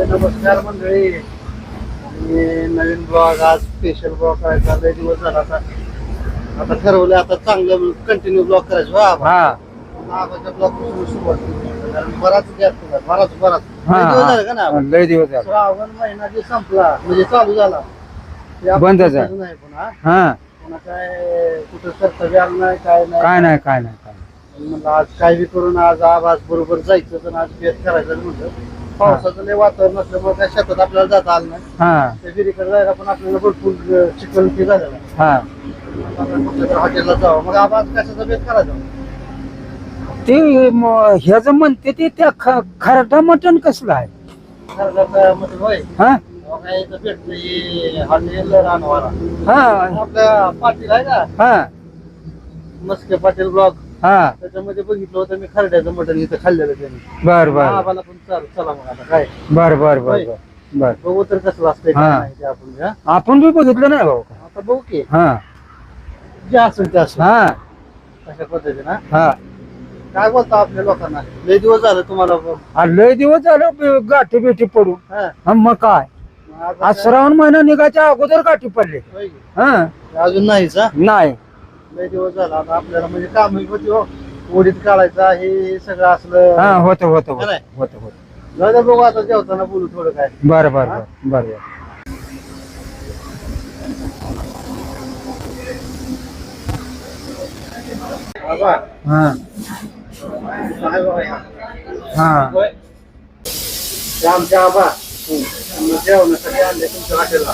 नमस्कार मंडळी आणि नवीन ब्लॉग आज स्पेशल ब्लॉग करायचा लय दिवस झाला आता आता ठरवलं आता चांगलं कंटिन्यू ब्लॉग करायचं हो. हा आबाच्या ब्लॉगपासून सुरुवात केली. कारण बराच गॅप बराच बराच लय दिवस झाले का. ना? लय दिवस झाले श्रावण महिना जे संपला म्हणजे चालू झाला ते आपण बंदच आहे. नाही पुन्हा हा पुन्हा काय कुठं कर्तव्य आलं नाही काय नाही काय नाही काय नाही काय नाही. म्हणलं आज काय बी करून आज आवाज बरोबर जायचं तर आज बेत करायचं म्हटलं पावसाचं लय वातावरण असल्यामुळे काय शेतात आपल्याला जाता आलं नाही. हा. त्या विहिरीकडे जायला पण आपल्याला भरपूर चिकन फी झालेला आहे. हा. आपण कुठल्या तरी हॉटेलला जावं. मग आवाज कशाचा बेत करायचा? ते म- ह्याचं म्हणते ते त्या ख- खरडा मटण कसलं आहे? खरं म्हणजे होय? हा? अहो, काय इथं भेटतं हे हॉटेल हा. आपल्या पाटील आहे का हा. मस्के पाटील ब्लॉग. हा. त्याच्यामध्ये बघितलं होतं मी खरड्याचं मटण इथं खाल्लेलं त्यांनी. बर बर. आम्हाला पण चाल चला मग आता काय? बर बर बर बर बर. बघू तर कसं असतंय काय हा. नाही ते आपण आपण बी बघितलं नाही भाऊ. आता बघू की. हा. जे असेल ते असेल. हा. अशा पद्धतीनं हा? काय बोलता आपल्या लोकांना? लय दिवस झालं तुम्हाला. आ, लय दिवस झालं बी- गाठी बिठी हा. हा, मग काय? मग आज श्रावण महिना निघायच्या अगोदर गाठी पडले. होय की? हा. अजून नाहीच हा? नाही. लय दिवस झाला आता आपल्याला म्हणजे काम होती हो उडीत काढायचा हे सगळं असलं. हा होतं होतं होतं नाही. होतं होतं. जाऊ दे बघू आता जेवताना बोलू थोडं काय. बर बर बर बर बर. बाबा. हा. काय बाबा या? हा. होय. ते आमच्या आबा आम्ही जेवणासाठी आणले तुमच्या हॉटेलला.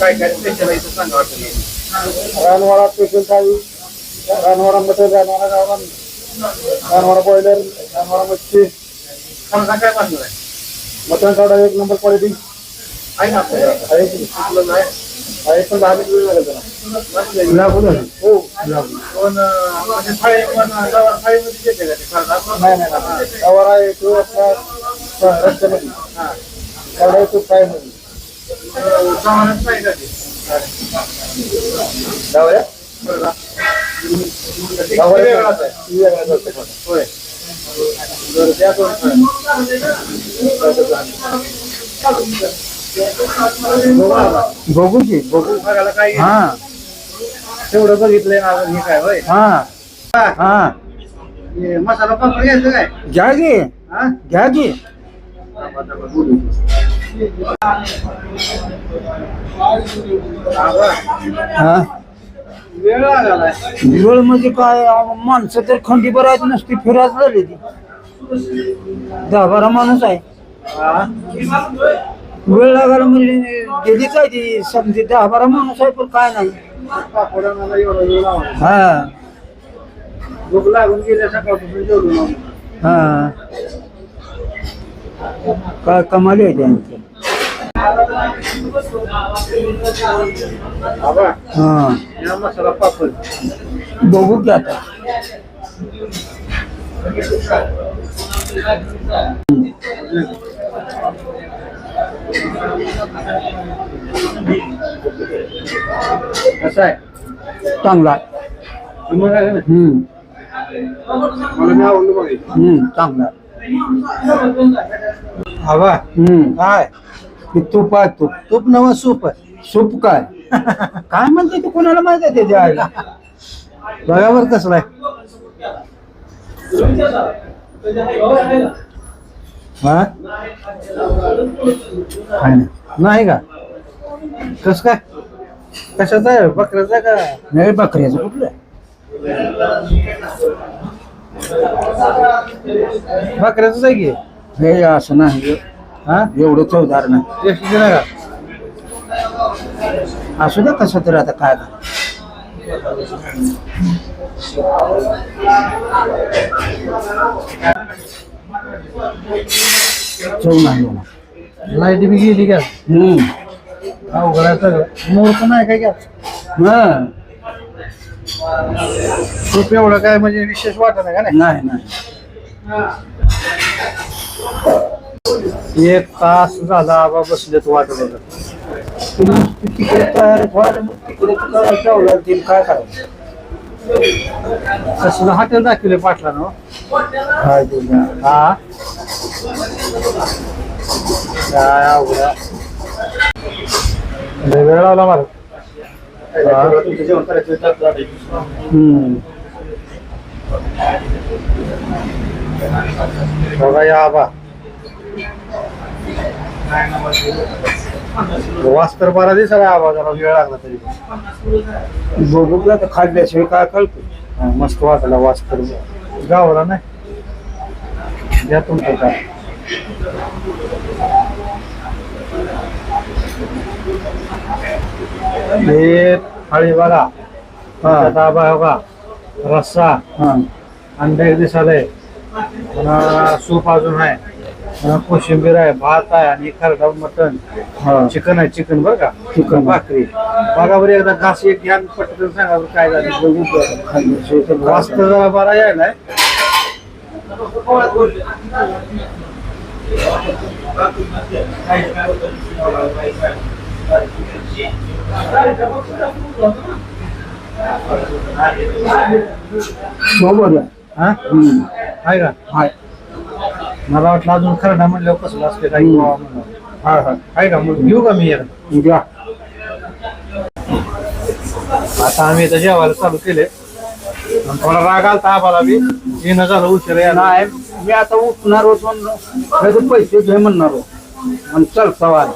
काय काय स्पेशल आहे ते सांगा हॉटेलला रानवाडा स्पेशल थाळी रानवाडा मटन रानवाडा गावरान रानवाडा बॉयलर रानवाडा मच्छी समजा काय बांधणार आहे मटन काढा एक नंबर क्वालिटी आहे ना आपल्याकडे? आहे की? कुठलं नाही? आहे पण दहा मिनिट वेळ लागेल त्याला. लागू झालं. हो लागू. पण अं, म्हणजे थाळी पण गावाला थाळीमध्ये येते का ते खरडा? नाही नाही नाही. गावाला येतो आपला हा, रस्त्यामध्ये खरडा येतो फ्रायमध्ये. नाही का. होय. बघू. की बघू बघायला काय हा. तेवढं बघितलंय हे काय होय? हा. हा. हे. मसाला पापड घ्यायचं काय? घ्या की. हा? घ्या की. आबा, हा? वेळ म्हणजे काय? माणसं तर खंडी भरायची नसती फिरायच झाली ती. दहा बारा माणूस आहे. हा? वेळ लागायला म्हणजे गेलीच आहे ती? समजे दहा बारा माणूस आहे पण काय नाही. हा. लागून गेल्या सकाळपासून. हा. काय कमाली आहे त्यांची आबा हा या मसाला पापड बघू की आता कसा आहे चांगला आहे. मग आहे ना? हम्म मला मी आवडलं बघ हम्म चांगला हम्म. काय? ते तूप आहे तूप. तूप नवा सूप आहे. सूप काय? काय म्हणते तू? कोणाला माहिती आहे त्याच्या आईला? बघा बरं कसला आहे? हा? आहे ना. नाही का? कस काय? कशाचा आहे? बकऱ्याचा का? नाही बकऱ्याचं. कुठलं आहे? बकऱ्याच आहे की? हे असं नाही. हा? एवढं चवदार नाही. टेस्टी नाही का? असू द्या कसं तर आता काय चव नाही होणार. लाइट बी गेली का? हम्म. अवघड आहे सगळं. मुहूर्त नाही काय का? हा. तूप एवढं काय म्हणजे विशेष वाटत नाही का नाही? नाही नाही. एक तास झाला आबा बसलेत वाट बघत तिकडे तयार व्हायला मग तिकडे काय करायचं? असलं हॉटेल दाखवले पाटला ना काय हा? काय अवघड. वेळ लावला मला. हम्म. बघा या आबा. वास तर बरा दिसला आबा जरा वेळ लागला तरी. बघू की आता खाल्ल्याशिवाय काय कळतं? मस्त वाटला वास तर गावाला नाही? द्या तुमचं काय. हे थाळी बघा. आबा बघा. रस्सा. हा. अंडे एक दिसालय पुन्हा सूप अजून आहे. पुन्हा कोशिंबीर आहे भात आहे आणि खरडा मटन चिकन आहे चिकन बरं का? चिकन. भाकरी. बघा बरं एकदा घास एक घ्या आणि पटकन सांगा बरं काय झालं. बघू खाल्ल्याशिवाय तर जरा बरा यायलाय बरोबर आहे. हा. आहे का? हाय. मला वाटलं अजून खरडा म्हणल्यावर कसलं असते काही. गोवा म्हणून. हाय हाय. आहे का? मग घेऊ का मी उद्या आता आम्ही इथं जेवायला चालू केले. आणि थोडा राग आलता आम्हाला बी. येणं झालं उशीर यायला. नाही मी आता उठणार होतो तर पैसे घे म्हणणार होतो. आणि चल सवार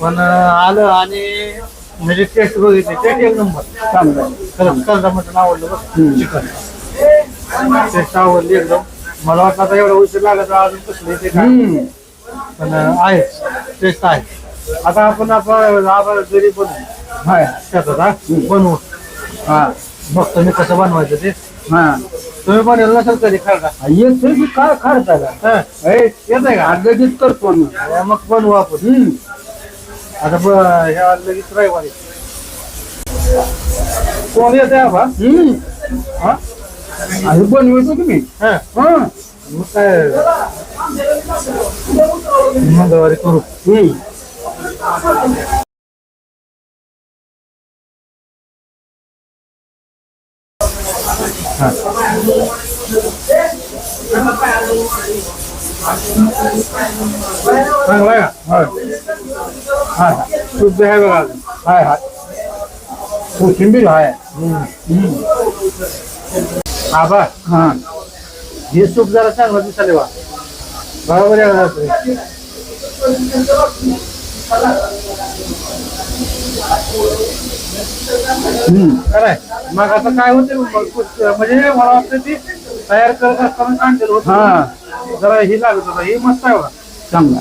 पण अं, आलं आणि म्हणजे टेस्ट बघितली. टेस्ट एक नंबर. चांगलं. खरंच मटण आवडलं बघ. चिकन. टेस्ट आवडली एकदम. मला वाटलं आता एवढा उशीर लागत अजून कसलं येते काय? हम्म. पण अं, आहेच टेस्ट आहे आता आपण आपण आपण घरी बनवू. हाय. शेतात हा? बनवू. हा. बघतो मी कसं बनवायचं ते. हा. तुम्ही बनवलं नसेल कधी खायला येतोय की काय खायचा हा. येत आहे का? लगेच करतो आम्ही. मग बनवू आपण. आता ब ह्या लगेच रविवारी. कोण येत आहे बा हम्म. हा? आणि बनवायचं की मी हा हा मग काय मंगळवारी करू हम्म. चांगला आहे का हाय हाय सूप बी आहे बघा अजून. हाय हाय कोथिंबीर हाय आबा. हा. हे सूप जरा चांगलं दिसाले बा बरोबर आहे. खरंय मग आता काय होते म्हणजे मला वाटतं ती तयार करत असताना सांगेल होत. हा. जरा ही लागत होता. ही मस्त आहे बघा. चांगला.